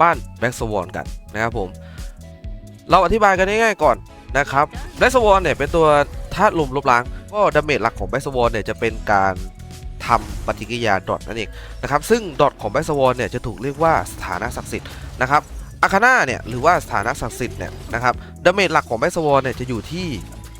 ปั้นแบ็กสวอนกันนะครับผม เราอธิบายกันง่ายๆก่อนนะครับแบ็กสวอนเนี่ยเป็นตัวธาตุลมลบล้าง ก็ดาเมจหลักของแบ็กสวอนเนี่ยจะเป็นการทำปฏิกิริยาดอทนั่นเองนะครับซึ่งดอทของแบ็กสวอนเนี่ยจะถูกเรียกว่าสถานะศักดิ์สิทธิ์นะครับอาคาน่าเนี่ยหรือว่าสถานะศักดิ์สิทธิ์เนี่ยนะครับดาเมจหลักของแบ็กสวอนเนี่ยจะอยู่ที่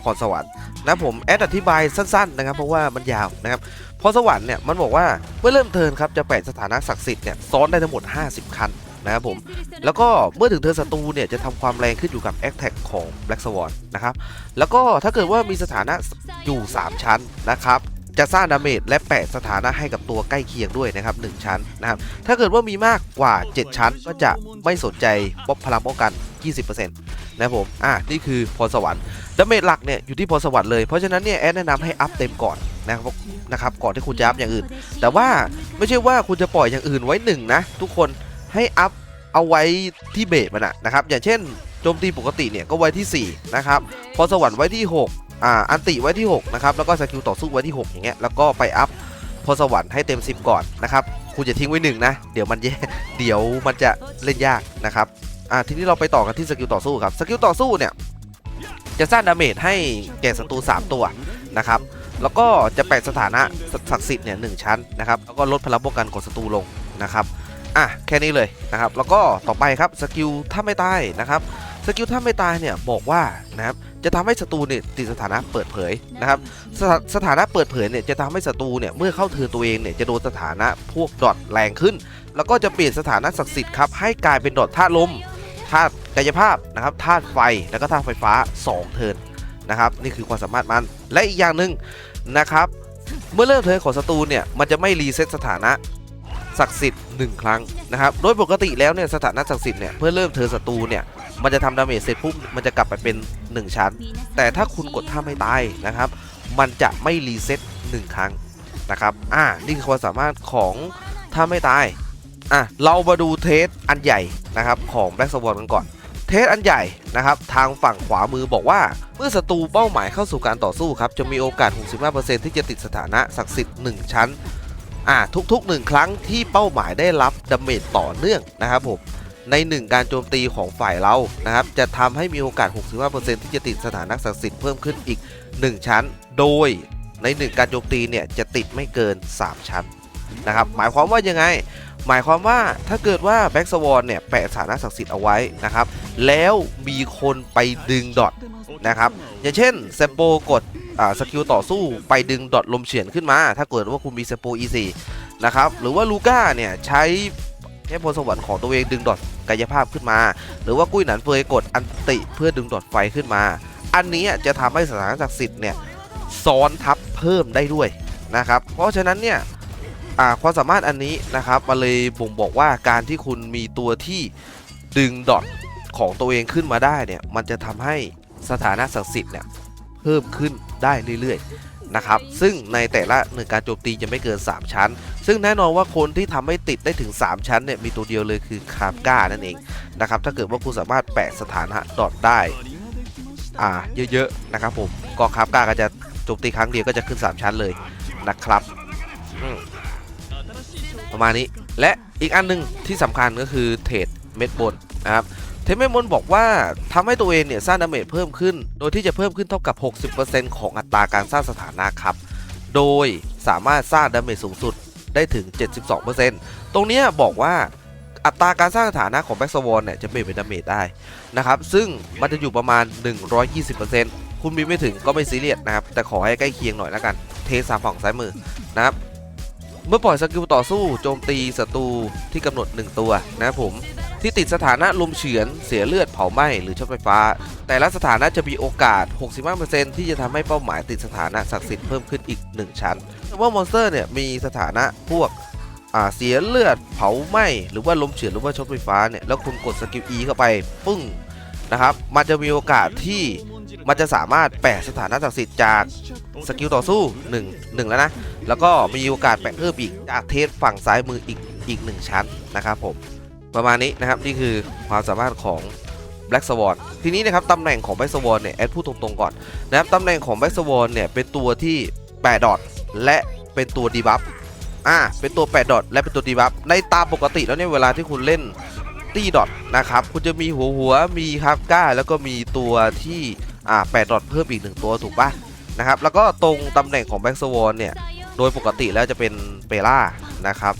พรสวรรค์นะผมแอดอธิบายสั้นๆนะครับเพราะว่ามันยาวนะครับพรสวรรค์เนี่ยมันบอกว่าเมื่อเริ่มเทินครับจะแปะสถานะศักดิ์สิทธิ์เนี่ยซ้อนได้ทั้งหมด 50 คัน นะครับผม แล้วก็เมื่อถึงเทิร์นศัตรูเนี่ยจะทำความแรงขึ้นอยู่กับแอคแท็กของ Black Swan นะครับ แล้วก็ถ้าเกิดว่ามีสถานะอยู่ 3 ชั้นนะครับจะสร้างดาเมจและแปะสถานะให้กับตัวใกล้เคียงด้วยนะครับ1ชั้นนะครับ ถ้าเกิดว่ามีมากกว่า 7 ชั้นก็จะไม่สนใจป๊อปพลังป้องกัน 20%นะครับผม อ่านี่คือพรสวรรค์ดาเมจหลักเนี่ยอยู่ที่พรสวรรค์เลย เพราะฉะนั้นเนี่ยแอดแนะนำให้อัพเต็มก่อนนะครับนะครับ ก่อนที่คุณจะอัพอย่างอื่น แต่ว่าไม่ใช่ว่าคุณจะปล่อยอย่างอื่นไว้หนึ่งนะทุกคน ให้อัพเอาไว้ที่เบสมันอะนะครับ อย่างเช่นโจมตีปกติเนี่ยก็ไว้ที่ 4 นะครับพรสวรรค์ไว้ที่ 6 อ่า อันติไว้ที่ 6 นะครับ แล้วก็สกิลต่อสู้ไว้ที่ 6 อย่างเงี้ย แล้วก็ไปอัพพรสวรรค์ให้เต็ม 10 ก่อนนะครับ คุณจะทิ้งไว้หนึ่งนะ เดี๋ยวมันแย่ เดี๋ยวมันจะเล่นยากนะครับ อ่า ทีนี้เราไปต่อกันที่สกิลต่อสู้ครับ สกิลต่อสู้เนี่ยจะสร้างดาเมจให้แก่ศัตรู 3 ตัวนะครับ แล้วก็จะแปะสถานะศักดิ์สิทธิ์เนี่ยหนึ่งชั้นนะครับ แล้วก็ลดพลังป้องกันของศัตรูลงนะครับ อะแค่นี้เลยนะครับแล้วก็ต่อไปครับสกิลถ้าไม่ตายนะครับสกิลถ้าไม่ตายเนี่ยบอกว่านะครับจะทำให้ศัตรูเนี่ยติดสถานะเปิดเผยนะครับสถาสถานะเปิดเผยเนี่ยจะทำให้ศัตรูเนี่ยเมื่อเข้าเทินตัวเองเนี่ยจะโดนสถานะพวกดอทแรงขึ้น แล้วก็จะเปลี่ยนสถานะศักดิ์สิทธิ์ครับให้กลายเป็นดอทธาตุลมธาตุกายภาพนะครับธาตุไฟแล้วก็ธาตุไฟฟ้า 2 เทินนะครับนี่คือความสามารถมันและอีกอย่างหนึ่งนะครับเมื่อเริ่มเทินของศัตรูเนี่ยมันจะไม่รีเซ็ตสถานะ ศักดิ์สิทธิ์หนึ่งครั้งนะครับ โดยปกติแล้วเนี่ยสถานะศักดิ์สิทธิ์เนี่ยเมื่อเริ่มเทิร์นศัตรูเนี่ยมันจะทำดาเมจเสร็จปุ๊บมันจะกลับไปเป็น 1 ชั้น แต่ถ้าคุณกดท่าไม่ตายนะครับ มันจะไม่รีเซ็ต1ครั้งนะครับอ่านี่คือความสามารถของท่าไม่ตายอะเรามาดูเทสอันใหญ่นะครับของแบล็กสวอนกันก่อน เทสอันใหญ่นะครับทางฝั่งขวามือบอกว่า เมื่อศัตรูเป้าหมายเข้าสู่การต่อสู้ครับจะมีโอกาส 65%ที่จะติดสถานะศักดิ์สิทธิ์1ชั้น อ่าทุกๆ 1 ครั้งที่เป้าหมายได้รับดาเมจต่อเนื่องนะครับผมใน 1 การโจมตีของฝ่ายเรานะครับจะทำให้มีโอกาส 65%ที่จะติดสถานะศักดิ์สิทธิ์เพิ่มขึ้นอีก 1 ชั้น โดยใน 1 การโจมตีเนี่ยจะติดไม่เกิน 3 ชั้นนะครับหมายความว่ายังไง หมายความว่าถ้าเกิดว่าแบ็กสวอนเนี่ยแปะสานะศักดิ์สิทธิ์เอาไว้นะครับ แล้วมีคนไปดึงดอทนะครับ อย่างเช่นแซมโปกดสกิลต่อสู้ไปดึงดอทลมเฉือนขึ้นมา ถ้าเกิดว่าคุณมีแซมโป E4 นะครับ หรือว่าลูก้าเนี่ยใช้ใช้พรสวรรค์ของตัวเองดึงดอทกายภาพขึ้นมา หรือว่ากุ้ยหนันเฟยกดอันติเพื่อดึงดอทไฟขึ้นมา อันนี้จะทำให้สถานศักดิ์สิทธิ์เนี่ยซ้อนทับเพิ่มได้ด้วยนะครับ เพราะฉะนั้นเนี่ย อ่าความสามารถอันนี้นะครับมาเลยบ่งบอกว่าการที่คุณมีตัวที่ดึงดอทของตัวเองขึ้นมาได้เนี่ยมันจะทำให้สถานะศักดิ์สิทธิ์เนี่ยเพิ่มขึ้นได้เรื่อยๆนะครับซึ่งในแต่ละหนึ่งการโจมตีจะไม่เกิน 3 ชั้น ซึ่งแน่นอนว่าคนที่ทำให้ติดได้ถึง 3 ชั้นเนี่ยมีตัวเดียวเลยคือคาบก้านั่นเองนะครับถ้าเกิดว่าคุณสามารถแปะสถานะดอทได้อ่าเยอะๆนะครับผมก็คาบก้าก็จะโจมตีครั้งเดียวก็จะขึ้น 3 ชั้นเลยนะครับอืม ประมาณนี้ และอีกอันหนึงที่สำคัญก็คือเทรดเม็ดบนนะครับเทรดเม็ดบนบอกว่าทำให้ตัวเองเนี่ยสร้างดาเมจเพิ่มขึ้น โดยที่จะเพิ่มขึ้นเท่ากับ 60%ของอัตราการสร้างสถานะครับ โดยสามารถสร้างดาเมจสูงสุดได้ถึง 72%ตรงนี้บอกว่าอัตราการสร้างสถานะของแบ็กสวอนเนี่ยจะเปลี่ยนเป็นดาเมจได้นะครับ ซึ่งมันจะอยู่ประมาณ 120%คุณมีไม่ถึงก็ไม่ซีเรียสนะครับ แต่ขอให้ใกล้เคียงหน่อยแล้วกัน เทสามฝั่งซ้ายมือนะครับ เมื่อปล่อยสกิลต่อสู้โจมตีศัตรูที่กำหนด 1 ตัวนะผมที่ติดสถานะลมเฉือนเสียเลือดเผาไหม้หรือช็อตไฟฟ้า แต่ละสถานะจะมีโอกาส 65%ที่จะทำให้เป้าหมายติดสถานะศักดิ์สิทธิ์เพิ่มขึ้นอีก 1 ชั้นแต่ว่ามอนสเตอร์เนี่ยมีสถานะพวกเสียเลือดเผาไหม้หรือว่าลมเฉือนหรือว่าช็อตไฟฟ้าเนี่ยแล้วคุณกดสกิล E เข้าไปปึ้งนะครับมันจะมีโอกาสที่ มันจะสามารถแปะสถานะศักดิ์สิทธิ์จากสกิลต่อสู้1 1แล้วนะ แล้วก็มีโอกาสแปะเพิ่มอีกจากเทสฝั่งซ้ายมืออีกอีกหนึ่งชั้นนะครับผม ประมาณนี้นะครับนี่คือความสามารถของ Black Swan ทีนี้นะครับตำแหน่งของ Black Swan เนี่ยแอดพูดตรงๆก่อนนะครับตำแหน่งของ Black Swan เนี่ยเป็นตัวที่แปะดอทและเป็นตัวดีบัฟอ่าเป็นตัวแปะดอทและเป็นตัวดีบัฟในตามปกติแล้วเนี่ยเวลาที่คุณเล่นตีดอทนะครับคุณจะมีหัวหัวมีคาบก้าแล้วก็มีตัวที่ อ่าแปดดอทเพิ่มอีกหนึ่งตัวถูกปะนะครับ แล้วก็ตรงตำแหน่งของแบ็กสวอนเนี่ย โดยปกติแล้วจะเป็นเปล่านะครับ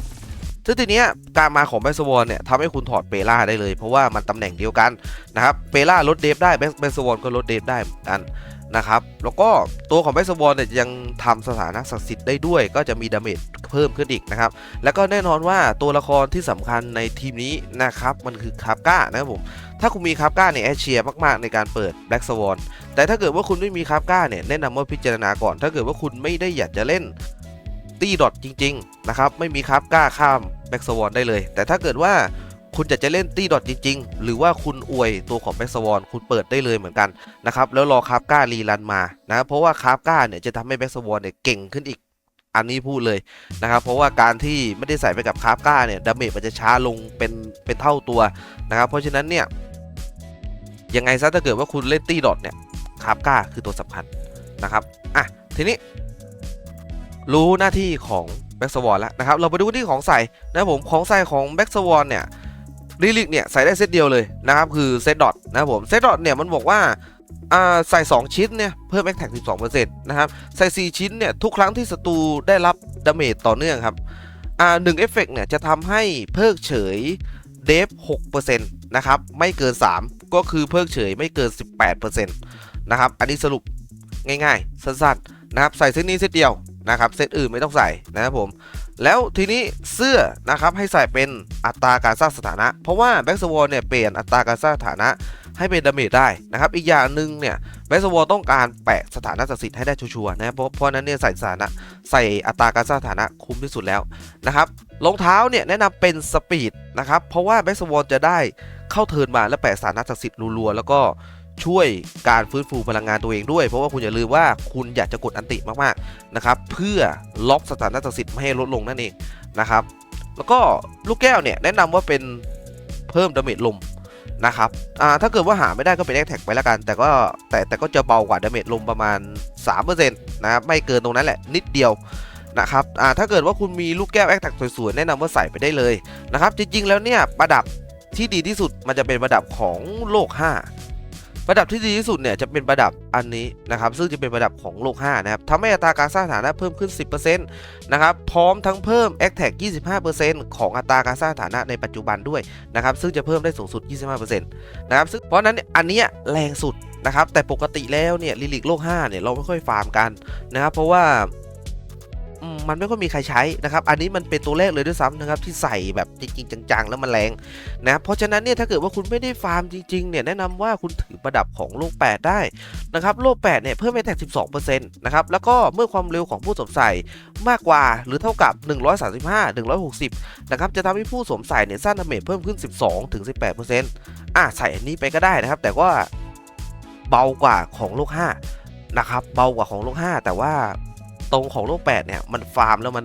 ซึ่งทีเนี้ยการมาของแบ็กสวอนเนี่ยทำให้คุณถอดเปล่าได้เลย เพราะว่ามันตำแหน่งเดียวกันนะครับเปล่าลดเดฟได้แบ็กสวอนก็ลดเดฟได้เหมือนกันนะครับแล้วก็ตัวของแบ็กสวอนเนี่ยยังทำสถานะศักดิ์สิทธิ์ได้ด้วย ก็จะมีดาเมจเพิ่มขึ้นอีกนะครับ แล้วก็แน่นอนว่าตัวละครที่สำคัญในทีมนี้นะครับมันคือคาบก้านะครับผมถ้าคุณมีคาบก้าเนี่ยแอเชียมากๆในการเปิดแบล็กสวอนแต่ถ้าเกิดว่าคุณไม่มีคาบก้าเนี่ยแนะนำว่าพิจารณาก่อน ถ้าเกิดว่าคุณไม่ได้อยากจะเล่นตีดอทจริงๆนะครับไม่มีครับก้าข้าม แบ็กสวอนได้เลย แต่ถ้าเกิดว่าคุณจะจะเล่นตีดอทจริง ๆ หรือว่าคุณอวยตัวของแบ็กสวอนคุณเปิดได้เลยเหมือนกันนะครับแล้วรอคาราฟก้ารีรันมานะเพราะว่าคาราฟก้าเนี่ยจะทำให้แบ็กสวอนเนี่ยเก่งขึ้นอีกอันนี้พูดเลยนะครับ เพราะว่าการที่ไม่ได้ใส่ไปกับคาราฟก้าเนี่ยดาเมจมันจะช้าลงเป็นเป็นเท่าตัวนะครับ เพราะฉะนั้นเนี่ยยังไงซะถ้าเกิดว่าคุณเล่นตีดอทเนี่ยคาราฟก้าคือตัวสำคัญนะครับอะทีนี้รู้หน้าที่ของแบ็กสวอนแล้วนะครับ เราไปดูที่ของใส่นะครับผมของใส่ของแบ็กสวอนเนี่ยลิลิกเนี่ยใส่ได้เซตเดียวเลยนะครับคือเซตดอทนะครับผมเซตดอทเนี่ยมันบอกว่าอ่าใส่ 2 ชิ้นเนี่ยเพิ่มแอคแท็ก12%นะครับใส่ 4 ชิ้นเนี่ยทุกครั้งที่ศัตรูได้รับดาเมจต่อเนื่องครับหนึ่งเอฟเฟกเนี่ยจะทำให้เพิกเฉยเดฟ6%นะครับไม่เกิน 3 ก็คือเพิกเฉยไม่เกิน 18%นะครับอันนี้สรุปง่ายๆ สั้นๆนะครับใส่เซตนี้เซตเดียว นะครับเซตอื่นไม่ต้องใส่นะครับผม แล้วทีนี้เสื้อนะครับให้ใส่เป็นอัตราการสร้างสถานะ เพราะว่าแบ็กสวอลเนี่ยเปลี่ยนอัตราการสร้างสถานะให้เป็นดาเมจได้นะครับอีกอย่างหนึ่งเนี่ยแบ็กสวอลต้องการแปะสถานะศักดิ์สิทธิ์ให้ได้ชัวร์นะครับเพราะเพราะนั้นเนี่ยใส่สถานะใส่อัตราการสร้างสถานะคุ้มที่สุดแล้วนะครับรองเท้าเนี่ยแนะนำเป็นสปีดนะครับเพราะว่าแบ็กสวอลจะได้เข้าเทินมาแล้วแปะสถานะศักดิ์สิทธิ์รัวๆแล้วก็ ช่วยการฟื้นฟูพลังงานตัวเองด้วย เพราะว่าคุณอย่าลืมว่าคุณอยากจะกดอันติมากๆนะครับเพื่อล็อกสถานะศักดิ์สิทธิ์ไม่ให้ลดลงนั่นเองนะครับ แล้วก็ลูกแก้วเนี่ยแนะนำว่าเป็นเพิ่มดาเมจลมนะครับอ่าถ้าเกิดว่าหาไม่ได้ก็เป็นแอคแท็กไปแล้วกัน แต่ก็แต่แต่ก็จะเบากว่าดาเมจลมประมาณ 3%นะครับไม่เกินตรงนั้นแหละนิดเดียวนะครับอ่าถ้าเกิดว่าคุณมีลูกแก้วแอคแท็กสวยๆแนะนำว่าใส่ไปได้เลยนะครับจริงๆแล้วเนี่ยประดับที่ดีที่สุดมันจะเป็นประดับของโลก 5 ประดับที่ดีที่สุดเนี่ยจะเป็นประดับอันนี้นะครับซึ่งจะเป็นประดับของโลก5นะครับทำให้อัตราการสร้างฐานะเพิ่มขึ้น 10%นะครับพร้อมทั้งเพิ่ม a c t a g 25%ของอัตราการสร้างฐานะในปัจจุบันด้วยนะครับซึ่งจะเพิ่มได้สูงสุด 25%นะครับซึ่งเพราะนั้นเนี่ยอันนี้แรงสุดนะครับแต่ปกติแล้วเนี่ยลิลิกโลก5เนี่ยเราไม่ค่อยฟาร์มกันนะครับเพราะว่า มันไม่ค่อยมีใครใช้นะครับ อันนี้มันเป็นตัวแรกเลยด้วยซ้ำนะครับที่ใส่แบบจริงๆจังๆ แล้วมันแรงนะเพราะฉะนั้นเนี่ยถ้าเกิดว่าคุณไม่ได้ฟาร์มจริงๆเนี่ยแนะนำว่าคุณถือประดับของโลก 8 ได้นะครับโลก 8 เนี่ยเพิ่มไปแตก12%นะครับแล้วก็เมื่อความเร็วของผู้สวมใส่มากกว่าหรือเท่ากับ 135 160 นะครับจะทำให้ผู้สวมใส่เนี่ยสร้างดาเมจเพิ่มขึ้น 12ถึง18%อะใส่อันนี้ไปก็ได้นะครับ แต่ว่าเบากว่าของโลก5นะครับเบากว่าของโลก5แต่ว่า ตรงของโลก8เนี่ยมันฟาร์มแล้วมัน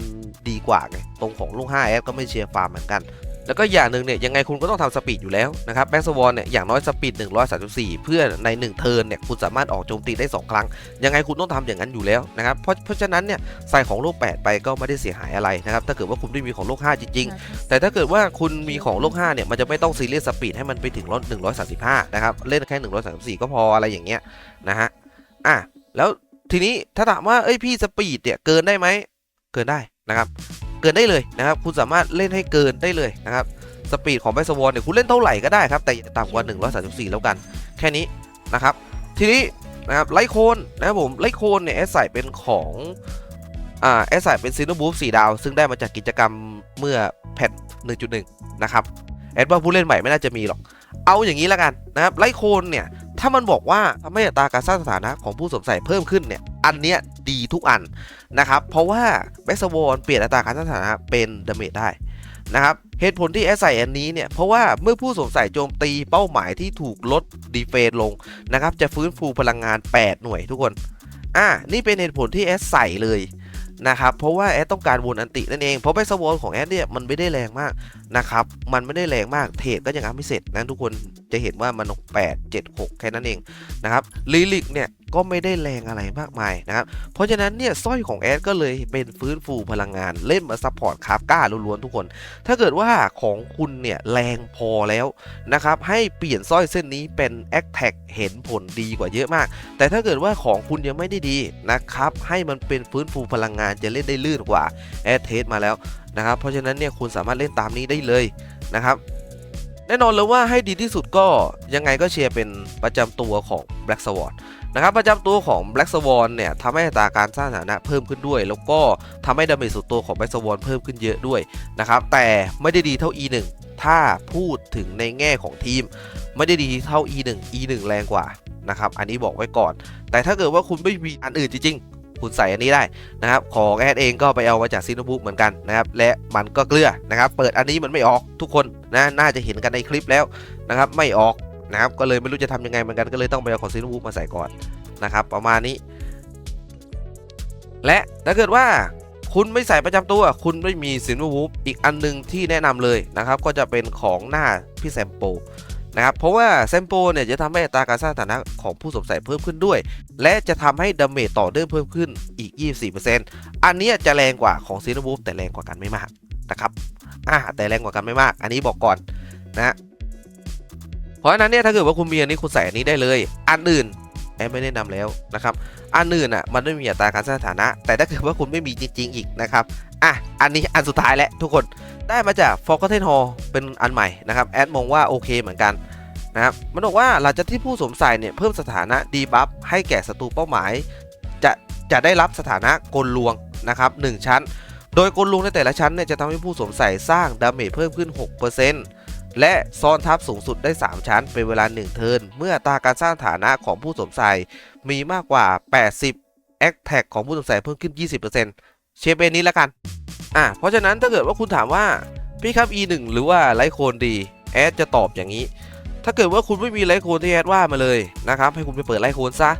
ดีกว่าไงตรงของโลก5แอดก็ไม่เชียร์ฟาร์มเหมือนกัน แล้วก็อย่างหนึ่งเนี่ยยังไงคุณก็ต้องทำสปีดอยู่แล้วนะครับแบ็กสวอนเนี่ยอย่างน้อยสปีด 134 เพื่อใน 1 เทิร์นเนี่ยคุณสามารถออกโจมตีได้ 2 ครั้ง ยังไงคุณต้องทำอย่างนั้นอยู่แล้วนะครับเพราะเพราะฉะนั้นเนี่ยใส่ของโลก 8 ไปก็ไม่ได้เสียหายอะไรนะครับถ้าเกิดว่าคุณไม่มีของโลก 5 จริง ๆ แต่ถ้าเกิดว่าคุณมีของโลก 5 เนี่ยมันจะไม่ต้องซีเรียสสปีดให้มันไปถึง135นะครับเล่นแค่134 ก็พออะไรอย่างเงี้ยนะฮะอะแล้ว ทีนี้ถ้าถามว่าเอ้ยพี่สปีดเนี่ยเกินได้ไหมเกินได้นะครับ เกินได้เลยนะครับ คุณสามารถเล่นให้เกินได้เลยนะครับสปีดของแบสวอนเนี่ยคุณเล่นเท่าไหร่ก็ได้ครับแต่อย่าต่ำกว่า 134 แล้วกัน แค่นี้นะครับ ทีนี้นะครับไลโคนนะครับผมไลโคนเนี่ยแอดใส่เป็นของอ่าแอดใส่เป็นซีโนบูฟ4ดาว ซึ่งได้มาจากกิจกรรมเมื่อแพท1.1 นะครับแอดว่าผู้เล่นใหม่ไม่น่าจะมีหรอก เอาอย่างนี้แล้วกันนะครับไลโคนเนี่ย ถ้ามันบอกว่าทำให้อัตราการสร้างสถานะของผู้สวมใส่เพิ่มขึ้นเนี่ย อันเนี้ยดีทุกอันนะครับ เพราะว่าแบ็กสวอนเปลี่ยนอัตราการสร้างสถานะเป็นดาเมจได้นะครับ เหตุผลที่แอสใส่อันนี้เนี่ย เพราะว่าเมื่อผู้สวมใส่โจมตีเป้าหมายที่ถูกลดดีเฟนลงนะครับ จะฟื้นฟูพลังงาน 8 หน่วยทุกคน อ่า นี่เป็นเหตุผลที่แอสใส่เลย นะครับเพราะว่าแอดต้องการวนอันตินั่นเองเพราะไปสวอนของแอดเนี่ยมันไม่ได้แรงมากนะครับมันไม่ได้แรงมากเทรดก็ยังอัพไม่เสร็จนะทุกคนจะเห็นว่ามัน 8 7 6 แค่นั้นเองนะครับลิลิกเนี่ย ก็ไม่ได้แรงอะไรมากมายนะครับ เพราะฉะนั้นเนี่ยสร้อยของแอดก็เลยเป็นฟื้นฟูพลังงานเล่นมาซัพพอร์ตคราฟก้าล้วนๆทุกคน ถ้าเกิดว่าของคุณเนี่ยแรงพอแล้วนะครับให้เปลี่ยนสร้อยเส้นนี้เป็นแอคแท็กเห็นผลดีกว่าเยอะมาก แต่ถ้าเกิดว่าของคุณยังไม่ได้ดีนะครับให้มันเป็นฟื้นฟูพลังงานจะเล่นได้ลื่นกว่าแอดเทสมาแล้วนะครับเพราะฉะนั้นเนี่ยคุณสามารถเล่นตามนี้ได้เลยนะครับแน่นอนเลยว่าให้ดีที่สุดก็ยังไงก็เชียร์เป็นประจำตัวของ Black Sword นะครับประจำตัวของ Black Swan เนี่ยทำให้อัตราการสร้างสถานะเพิ่มขึ้นด้วย แล้วก็ทำให้ดาเมจสุดตัวของ Black Swan เพิ่มขึ้นเยอะด้วยนะครับแต่ไม่ได้ดีเท่า E1 ถ้าพูดถึงในแง่ของทีม ไม่ได้ดีเท่า E1 E1 แรงกว่านะครับอันนี้บอกไว้ก่อน แต่ถ้าเกิดว่าคุณไม่มีอันอื่นจริงๆคุณใส่อันนี้ได้นะครับ ของแอดเองก็ไปเอามาจากซินโนบุกเหมือนกันนะครับ และมันก็เกลือนะครับ เปิดอันนี้มันไม่ออกทุกคนนะน่าจะเห็นกันในคลิปแล้วนะครับ ไม่ออก นะครับก็เลยไม่รู้จะทำยังไงเหมือนกันก็เลยต้องไปเอาของซินโนบุกมาใส่ก่อนนะครับประมาณนี้ และถ้าเกิดว่าคุณไม่ใส่ประจำตัว คุณไม่มีสินวูฟอีกอันหนึงที่แนะนำเลยนะครับ ก็จะเป็นของหน้าพี่แซมโปนะครับเพราะว่าแซมโปเนี่ยจะทำให้อัตราการสร้างฐานะของผู้สวมใส่เพิ่มขึ้นด้วย และจะทำให้ดาเมจต่อเนื่องเพิ่มขึ้นอีก 24%อันเนี้จะแรงกว่าของซินวูฟแต่แรงกว่ากันไม่มากนะครับอ่าแต่แรงกว่ากันไม่มาก อันนี้บอกก่อนนะ เพราะฉะนั้นเนี่ยถ้าเกิดว่าคุณมีอันนี้คุณใส่อันนี้ได้เลย อันอื่นแอดไม่แนะนำแล้วนะครับ อันอื่นอะมันไม่มีอัตราการสร้างสถานะ แต่ถ้าเกิดว่าคุณไม่มีจริง ๆ อีกนะครับ อะ อันนี้อันสุดท้ายแล้วทุกคน ได้มาจาก Forgotten Hall เป็นอันใหม่นะครับ แอดมองว่าโอเคเหมือนกันนะครับ มันบอกว่าหลังจากที่ผู้สวมใส่เนี่ยเพิ่มสถานะดีบัฟให้แก่ศัตรูเป้าหมาย จะจะได้รับสถานะกลลวงนะครับ1ชั้น โดยกลลวงในแต่ละชั้นเนี่ยจะทำให้ผู้สวมใส่สร้างดาเมจเพิ่มขึ้น 6% และซ้อนทับสูงสุดได้ 3 ชั้น เป็นเวลา 1 เทิร์นเมื่ออตาการสร้างฐานะของผู้สวมใส่มีมากกว่า 80 a c t a g ของผู้สวมใส่เพิ่มขึ้น 20%เชฟเอนนี้ละกันอะเพราะฉะนั้นถ้าเกิดว่าคุณถามว่าพี่ครับ E1 หรือว่าไลท์โคนดีแอดจะตอบอย่างนี้ ถ้าเกิดว่าคุณไม่มีไลท์โคนที่แอดว่ามาเลยนะครับให้คุณไปเปิดไลท์โคนซะ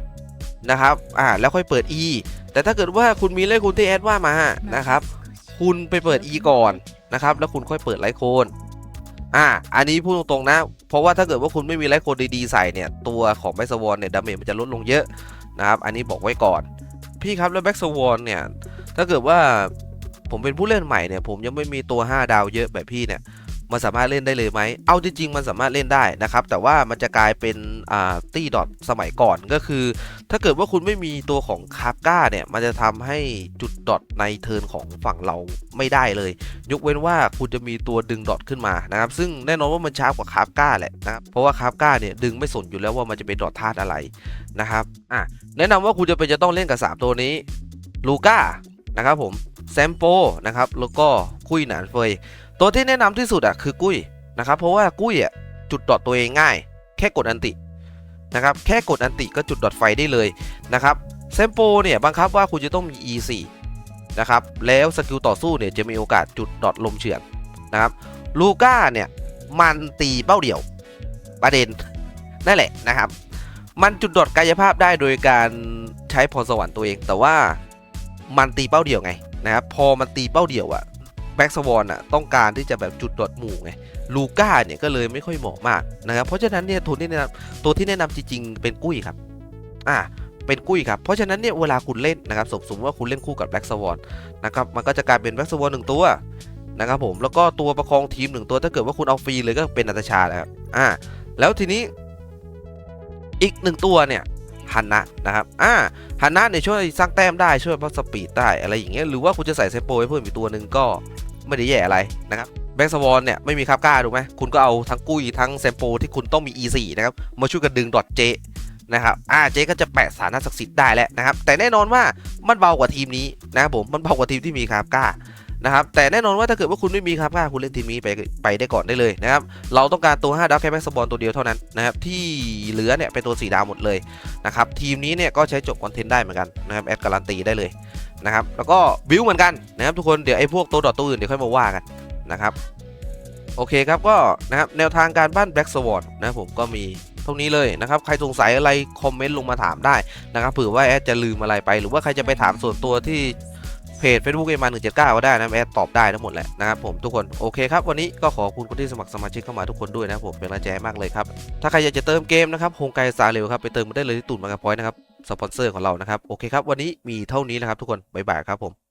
นะครับอ่าแล้วค่อยเปิด E แต่ถ้าเกิดว่าคุณมีไลท์โคนที่แอดว่ามานะครับคุณไปเปิด E ก่อนนะครับแล้วคุณค่อยเปิดไลท์โคน อ่า อันนี้พูดตรงๆนะ เพราะว่าถ้าเกิดว่าคุณไม่มีไลท์โคนดีๆใส่เนี่ย ตัวของแบ็กสวอนเนี่ยดาเมจมันจะลดลงเยอะนะครับ อันนี้บอกไว้ก่อน พี่ครับแล้วแบ็กสวอนเนี่ย ถ้าเกิดว่าผมเป็นผู้เล่นใหม่เนี่ย ผมยังไม่มีตัว 5 ดาวเยอะแบบพี่เนี่ย มันสามารถเล่นได้เลยไหม เอาจริงๆ มันสามารถเล่นได้นะครับ แต่ว่ามันจะกลายเป็นอ่าตี้ดอทสมัยก่อนก็คือ ถ้าเกิดว่าคุณไม่มีตัวของคาร์ก้าเนี่ย มันจะทำให้จุดดอทในเทิร์นของฝั่งเราไม่ได้เลย ยกเว้นว่าคุณจะมีตัวดึงดอทขึ้นมานะครับ ซึ่งแน่นอนว่ามันช้ากว่าคาร์ก้าแหละนะครับ เพราะว่าคาร์ก้าเนี่ยดึงไม่สนอยู่แล้วว่ามันจะเป็นดอทธาตุอะไรนะครับ อะ แนะนำว่าคุณจะเป็นจะต้องเล่นกับ 3 ตัวนี้ ลูก้านะครับผม แซมโปนะครับ แล้วก็คุยหนานเฟย ตัวที่แนะนำที่สุดอะคือกุ้ยนะครับเพราะว่ากุ้ยอะจุดดอทตัวเองง่าย แค่กดอันตินะครับแค่กดอันติก็จุดดอทไฟได้เลยนะครับแซมโปเนี่ยบังคับว่าคุณจะต้องมี E4 นะครับแล้วสกิลต่อสู้เนี่ยจะมีโอกาสจุดดอทลมเฉือนนะครับลูก้าเนี่ยมันตีเป้าเดี่ยวประเด็นนั่นแหละนะครับ มันจุดดอทกายภาพได้โดยการใช้พรสวรรค์ตัวเอง แต่ว่ามันตีเป้าเดี่ยวไงนะครับพอมันตีเป้าเดี่ยวอะ แบ็กสวอนอะต้องการที่จะแบบจุดดอทหมู่ไงลูก้าเนี่ยก็เลยไม่ค่อยเหมาะมากนะครับเพราะฉะนั้นเนี่ยตัวที่แนะนำตัวที่แนะนำจริงๆ เป็นกุ้ยครับอ่าเป็นกุ้ยครับ เพราะฉะนั้นเนี่ยเวลาคุณเล่นนะครับสมมติว่าคุณเล่นคู่กับแบ็กสวอนนะครับมันก็จะกลายเป็นแบ็กสวอนหนึ่งตัวนะครับผมแล้วก็ตัวประคองทีมหนึ่งตัวถ้าเกิดว่าคุณเอาฟรีเลยก็เป็นอัตชาแล้วครับอ่าแล้วทีนี้อีกหนึ่งตัวเนี่ยฮันนะนะครับ อ่าฮันนะเนี่ยช่วยสร้างแต้มได้ช่วยพัสปีดได้อะไรอย่างเงี้ย หรือว่าคุณจะใส่เซโปไว้เพิ่มอีกตัวหนึ่งก็ ไม่ได้แย่อะไรนะครับแบ็กสวอนเนี่ยไม่มีคาบก้าถูกไหมคุณก็เอาทั้งกุ้ยทั้งเซมโปที่คุณต้องมี E4 นะครับมาช่วยกันดึงดอทเจนะครับอ่าเจก็จะแปะสารศักดิ์สิทธิ์ได้แล้วนะครับ แต่แน่นอนว่ามันเบากว่าทีมนี้นะครับผมมันเบากว่าทีมที่มีคาบก้านะครับแต่แน่นอนว่าถ้าเกิดว่าคุณไม่มีครับค่าคุณเล่นทีมนี้ไปไปได้ก่อนได้เลยนะครับเราต้องการตัว 5 ดาวแค่แม็กซ์บอลตัวเดียวเท่านั้นนะครับที่เหลือเนี่ยเป็นตัว 4 ดาวหมดเลยนะครับทีมนี้เนี่ยก็ใช้จบคอนเทนต์ได้เหมือนกันนะครับแอดการันตีได้เลย นะครับแล้วก็บิวเหมือนกันนะครับทุกคนเดี๋ยวไอ้พวกตัวดอทตัวอื่นเดี๋ยวค่อยมาว่ากันนะครับโอเคครับก็นะครับแนวทางการบ้านแบล็กสวอร์ดนะผมก็มีเท่านี้เลยนะครับใครสงสัยอะไรคอมเมนต์ลงมาถามได้นะครับเผื่อว่าแอดจะลืมอะไรไป หรือว่าใครจะไปถามส่วนตัวที่เพจ Facebook เอมา179ก็ได้นะแอดตอบได้ทั้งหมดแหละนะครับผมทุกคนโอเคครับวันนี้ก็ขอบคุณคนที่สมัครสมาชิกเข้ามาทุกคนด้วยนะผมเป็นกำลังใจมากเลยครับถ้าใครอยากจะเติมเกมนะครับโฮงไกซาเร็วครับไปเติมมาได้เลยที่ตุ่นมากาพอยนะครับ สปอนเซอร์ของเรานะครับ โอเคครับ วันนี้มีเท่านี้นะครับทุกคน บ๊ายบายครับผม